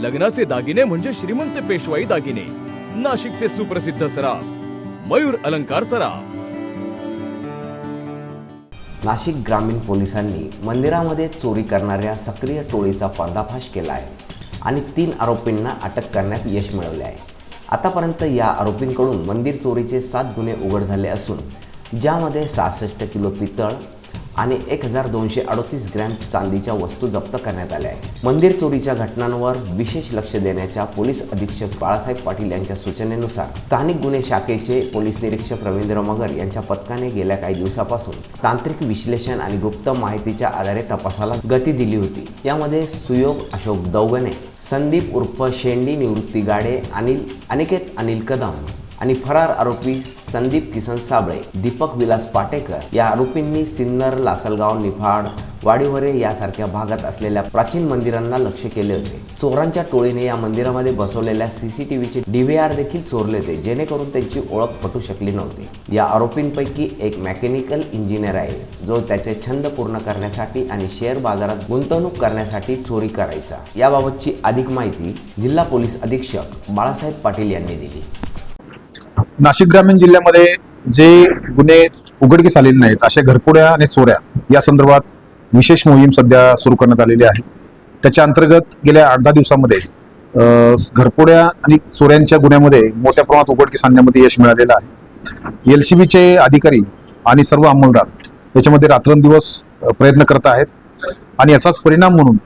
लग्नाचे दागिने म्हणजे श्रीमंत पेशवाई दागिने. नाशिकचे सुप्रसिद्ध सराफ मयूर अलंकार सराफ. नाशिक ग्रामीण पोलिसांनी मंदिरामध्ये चोरी करणाऱ्या सक्रिय टोळीचा पर्दाफाश केला आहे आणि तीन आरोपींना अटक करण्यात यश मिळवले आहे. आतापर्यंत या आरोपींकडून मंदिर चोरीचे सात गुन्हे उघड झाले असून ज्यामध्ये सहासष्ट किलो पितळ आणि एक हजार दोनशे अडतीस ग्रॅम चांदीच्या वस्तू जप्त करण्यात आल्या आहेत. मंदिर चोरीच्या घटनांवर विशेष लक्ष देण्याच्या पोलीस अधीक्षक बाळासाहेब पाटील यांच्या सूचनेनुसार स्थानिक गुन्हे शाखेचे पोलीस निरीक्षक रवींद्र मगर यांच्या पथकाने गेल्या काही दिवसापासून तांत्रिक विश्लेषण आणि गुप्त माहितीच्या आधारे तपासाला गती दिली होती. यामध्ये सुयोग अशोक दौगने संदीप उर्फ शेंडी निवृत्ती गाडे अनिल अनिकेत अनिल कदम आणि फरार आरोपी संदीप किसन साबळे दीपक विलास पाटेकर या आरोपींनी सिन्नर लासलगाव निफाड वाडीवरे यासारख्या भागात असलेल्या प्राचीन मंदिरांना लक्ष केले होते. चोरांच्या टोळीने या मंदिरामध्ये बसवलेल्या सीसीटीव्हीचे डीव्हीआर देखील चोरले होते जेणेकरून त्यांची ओळख पटू शकली नव्हती. या आरोपींपैकी एक मेकॅनिकल इंजिनियर आहे जो त्याचे छंद पूर्ण करण्यासाठी आणि शेअर बाजारात गुंतवणूक करण्यासाठी चोरी करायचा. याबाबतची अधिक माहिती जिल्हा पोलीस अधीक्षक बाळासाहेब पाटील यांनी दिली. नाशिक ग्रामीण जिल्ह्यामध्ये जे गुन्हे उघडकीस आलेले नाहीत अशा घरपुड्या आणि चोऱ्या या संदर्भात विशेष मोहीम सध्या सुरू करण्यात आलेली आहे. त्याच्या अंतर्गत गेल्या आठ दहा दिवसामध्ये अ, घरपुड्या आणि चोऱ्यांच्या गुन्ह्यामध्ये मोठ्या प्रमाणात उघडकीस आणण्यामध्ये यश मिळालेलं आहे. एल सी बीचे अधिकारी आणि सर्व अंमलदार याच्यामध्ये रात्रंदिवस प्रयत्न करत आहेत आणि याचाच परिणाम म्हणून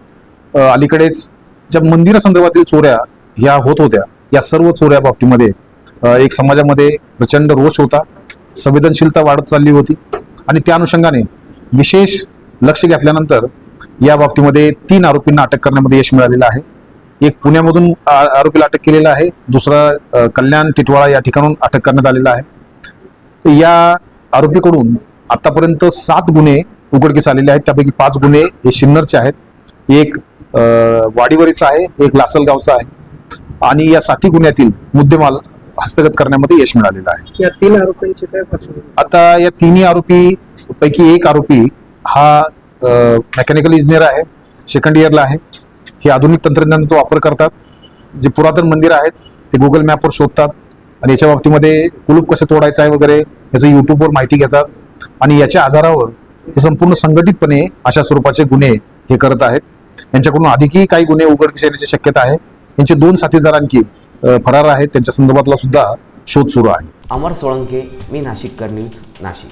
अलीकडेच ज्या मंदिरासंदर्भातील चोऱ्या ह्या होत होत्या या सर्व चोऱ्या बाबतीमध्ये एक समाजामध्ये प्रचंड रोष होता संवेदनशीलता वाढत चालली होती आणि त्या अनुषंगाने विशेष लक्ष घेतल्यानंतर या बाबतीमध्ये तीन आरोपींना अटक करण्यामध्ये यश मिळालेलं आहे. एक पुण्यामधून आरोपीला अटक केलेला आहे दुसरा कल्याण टिटवाळा या ठिकाणून अटक करण्यात आलेला आहे. तर या आरोपीकडून आतापर्यंत सात गुन्हे उघडकीस आलेले आहेत त्यापैकी पाच गुन्हे हे शिन्नरचे आहेत. एक वाडीवरीचा आहे एक लासलगावचा आहे. आणि या साती गुन्ह्यातील मुद्देमाल हस्तगत करण्यामध्ये यश मिळालेलं आहे. या तीन आरोपींची काय पार्श्वभूमी आता या तिन्ही आरोपी पैकी एक आरोपी हा मेकॅनिकल इंजिनियर आहे सेकंड इयरला आहे. हे आधुनिक तंत्रज्ञानाचा वापर करतात. जे पुरातन मंदिर आहेत ते गुगल मॅपवर शोधतात आणि याच्या बाबतीमध्ये कुलूप कसं तोडायचं आहे वगैरे याचं युट्यूबवर माहिती घेतात आणि याच्या आधारावर हे संपूर्ण संघटितपणे अशा स्वरूपाचे गुन्हे हे करत आहेत. यांच्याकडून अधिकही काही गुन्हे उघडकीस येण्याची शक्यता आहे. यांचे दोन साथीदार आणखी फरार आहेत. त्यांच्या संदर्भातला सुद्धा शोध सुरू आहे. अमर सोळंके मी नाशिककर न्यूज नाशिक.